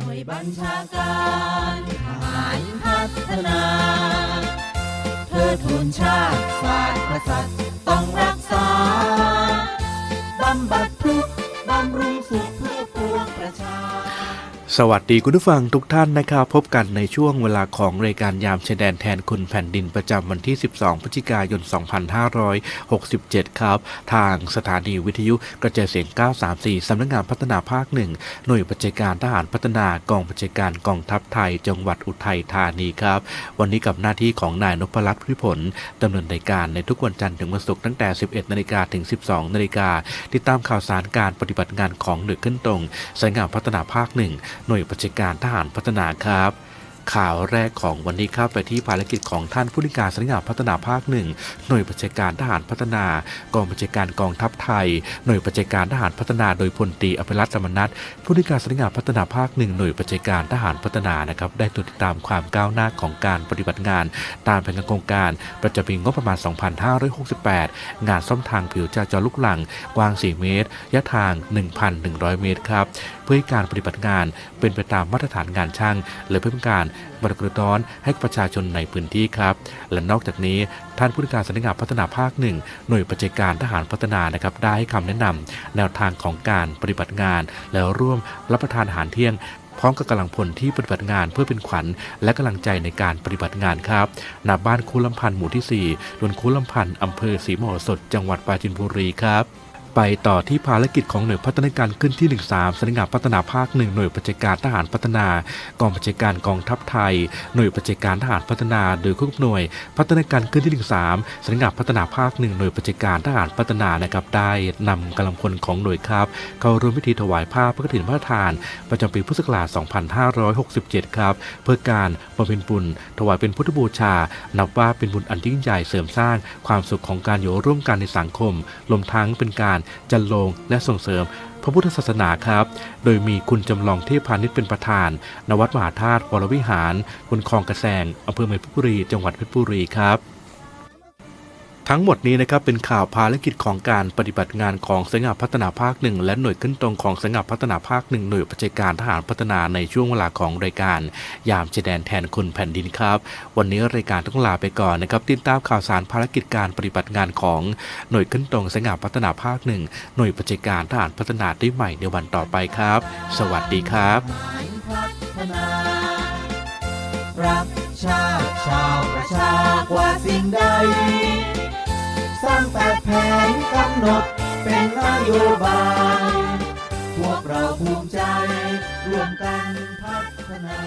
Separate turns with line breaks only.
หน่วยบัญชาการทหารพัฒนาเพื่อทูนชาติศาสตร์กษัตริย์ สวั
สดีคุณผู้ฟังทุกท่านนะครับ พบกันในช่วงเวลาของรายการยามชายแดนแทนคุณแผ่นดินประจำวันที่ 12 พฤศจิกายน 2567 ครับ ทางสถานีวิทยุกระจายเสียง 934 สำนักงานพัฒนาภาคหนึ่งหน่วยปฏิการทหารพัฒนากองปฏิการกองทัพไทย จังหวัดอุทัยธานีครับ วันนี้กับหน้าที่ของนายนพรัตน์พิผลดำเนินรายการในทุกวันจันทร์ถึงวันศุกร์ตั้งแต่ 11 นาฬิกาถึง 12 นาฬิกาติดตามข่าวสารการปฏิบัติงานของหน่วยขึ้นตรงสายงานพัฒนาภาคหนึ่งหน่วยปฏิการทหารพัฒนาครับ ข่าวแรกของวันนี้ครับไปที่ภารกิจของท่านผู้นิการสำนักงาพัฒนาภาคหนึ่งหน่วยปฏิการทหารพัฒนากองปฏิการกองทัพไทย หน่วยปฏิการทหารพัฒนาโดยพลตีอภิรัตน์สมนัทผู้นิการสำนักงาพัฒนาภาคหนึ่งหน่วยปฏิการทหารพัฒนานะครับได้ติดตามความก้าวหน้าของการปฏิบัติงาน ตามแผนงานโครงการประจำปีงบประมาณ 2568 งานซ่อมทางผิวจราจรลูกหลังกว้าง 4 เมตรยะทาง 1,100 เมตรครับเพื่อให้การปฏิบัติงานเป็นไปตามมาตรฐานงานช่างและเพื่อการบรรกระร้อนให้ประชาชนในพื้นที่ครับ และนอกจากนี้ท่านผู้การสำนักงานพัฒนาภาคหนึ่งหน่วยปฏิการทหารพัฒนานะครับได้ให้คำแนะนำแนวทางของการปฏิบัติงาน แล้วร่วมรับประทานอาหารเที่ยงพร้อมกับกำลังพลที่ปฏิบัติงานเพื่อเป็นขวัญและกำลังใจในการปฏิบัติงานครับณบ้านคูลำพันธ์หมู่ที่4ตำบลคูลำพันธ์อำเภอศรีมโหสถจังหวัดปราจีนบุรีครับ ไปต่อที่ภารกิจของหน่วยพัฒนาการขึ้นที่ 13สำนักงานพัฒนาภาคหนึ่งหน่วยปฏิการทหารพัฒนากองปฏิการกองทัพไทย หน่วยปฏิการทหารพัฒนาโดยควบหน่วยพัฒนาการขึ้นที่ 13สำนักงานพัฒนาภาคหนึ่งหน่วยปฏิการทหารพัฒนานะครับได้นำกำลังพลของหน่วยครับ เข้าร่วมพิธีถวายผ้าพระกฐินพระทาน ประจำปีพุทธศักราช 2567 ครับ เพื่อการบำเพ็ญบุญ ถวายเป็นพุทธบูชา นับว่าเป็นบุญอันยิ่งใหญ่เสริมสร้างความสุขของการอยู่ร่วมกันในสังคมรวมทั้งเป็นการจันลงและส่งเสริม พระพุทธศาสนาครับ โดยมีคุณจำลองเทพพาณิชย์เป็นประธาน นวัดมหาธาตุวรวิหารบนคลองกระแสงอำเภอเมืองเพชรบุรี จังหวัดเพชรบุรีครับ ทั้งหมดนี้นะครับเป็นข่าวภารกิจของการปฏิบัติงานของสำนักงานพัฒนาภาคหนึ่งและหน่วยขึ้นตรงของสำนักงานพัฒนาภาคหนึ่งหน่วยปฏิบัติการทหารพัฒนาในช่วงเวลาของรายการ ยามชายแดนแทนคนแผ่นดินครับ วันนี้รายการต้องลาไปก่อนนะครับติดตามข่าวสารภารกิจการปฏิบัติงานของหน่วยขึ้นตรงสำนักงานพัฒนาภาคหนึ่งหน่วยปฏิบัติการทหารพัฒนาได้ใหม่ในวันต่อไปครับ สวัสดีครับ
รักชาติชาวประชากว่าสิ่งใด สร้างแปดแผนกำหนดเป็นนโยบาย พวกเราภูมิใจร่วมกันพัฒนา